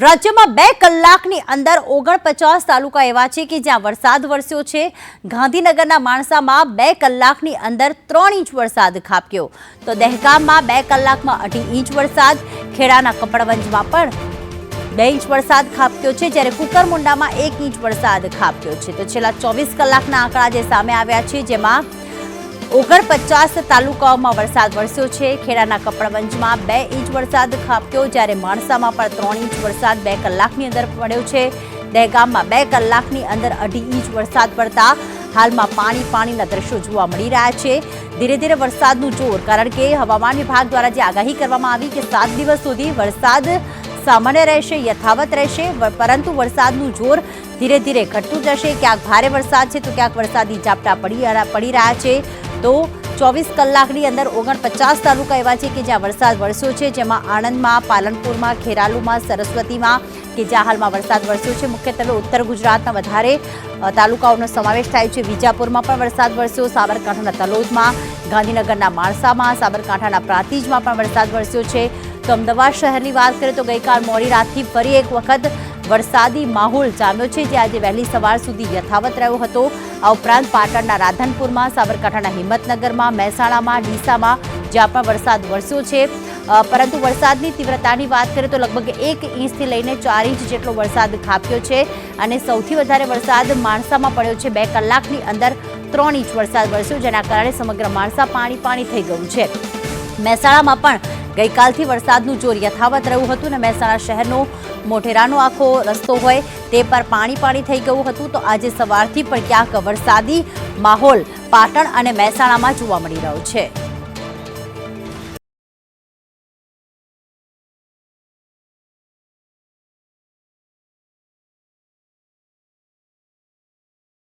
રાજ્યમાં બે કલાકની અંદર ઓગણપચાસ તાલુકા એવા છે કે જ્યાં વરસાદ વરસ્યો છે. ગાંધીનગરના માણસામાં બે કલાકની અંદર ત્રણ ઇંચ વરસાદ ખાબક્યો. તો દહેગામમાં બે કલાકમાં અઢી ઇંચ વરસાદ. ખેડાના કપડવંજમાં પણ બે ઇંચ વરસાદ ખાબક્યો છે, જ્યારે કુકરમુંડામાં એક ઇંચ વરસાદ ખાબક્યો છે. તો છેલ્લા ચોવીસ કલાકના આંકડા જે સામે આવ્યા છે, જેમાં ઓગણપચાસ તાલુકાઓમાં વરસાદ વરસ્યો છે. ખેડાના કપડવંજમાં બે ઇંચ વરસાદ ખાબક્યો, જ્યારે માણસામાં પણ ત્રણ ઇંચ વરસાદ બે કલાકની અંદર પડ્યો છે. દહેગામમાં બે કલાકની અંદર અઢી ઇંચ વરસાદ પડતા હાલમાં પાણી પાણીના દ્રશ્યો જોવા મળી રહ્યા છે. ધીરે ધીરે વરસાદનું જોર, કારણ કે હવામાન વિભાગ દ્વારા જે આગાહી કરવામાં આવી કે સાત દિવસ સુધી વરસાદ સામાન્ય રહેશે, યથાવત રહેશે પરંતુ વરસાદનું જોર ધીરે ધીરે ઘટતું જશે. ક્યાંક ભારે વરસાદ છે તો ક્યાંક વરસાદી ઝાપટા પડી પડી રહ્યા છે. તો ચોવીસ કલાકની અંદર ઓગણપચાસ તાલુકા એવા છે કે જ્યાં વરસાદ વરસ્યો છે, જેમાં આણંદમાં, પાલનપુરમાં, ખેરાલુમાં, સરસ્વતીમાં કે જ્યાં હાલમાં વરસાદ વરસ્યો છે. મુખ્યત્વે ઉત્તર ગુજરાતના વધારે તાલુકાઓનો સમાવેશ થાય છે. વિજાપુરમાં પણ વરસાદ વરસ્યો. સાબરકાંઠાના તલોદમાં, ગાંધીનગરના માણસામાં, સાબરકાંઠાના પ્રાંતિજમાં પણ વરસાદ વરસ્યો છે. તો અમદાવાદ શહેરની વાત કરીએ તો ગઈકાલ મોડી રાતથી ફરી એક વખત વરસાદી માહોલ જામ્યો છે, જે આજે વહેલી સવાર સુધી યથાવત રહ્યો હતો. આ ઉપરાંત પાટણના રાધનપુરમાં, સાબરકાંઠાના હિંમતનગરમાં, મહેસાણામાં, ડીસામાં જ્યાં પણ વરસાદ વરસ્યો છે. પરંતુ વરસાદની તીવ્રતાની વાત કરીએ તો લગભગ એક ઇંચથી લઈને ચાર ઇંચ જેટલો વરસાદ ખાપ્યો છે અને સૌથી વધારે વરસાદ માણસામાં પડ્યો છે. બે કલાકની અંદર ત્રણ ઇંચ વરસાદ વરસ્યો, જેના કારણે સમગ્ર માણસા પાણી પાણી થઈ ગયું છે. મહેસાણામાં પણ ગઈકાલથી વરસાદનું જોર યથાવત રહ્યું હતું અને મહેસાણા શહેરનો મોઢેરાનો આખો રસ્તો હોય તે પર પાણી પાણી થઈ ગયું હતું તો આજે સવારથી પણ ક્યાંક વરસાદી માહોલ, પાટણ અને મહેસાણામાં જોવા મળી રહ્યો છે.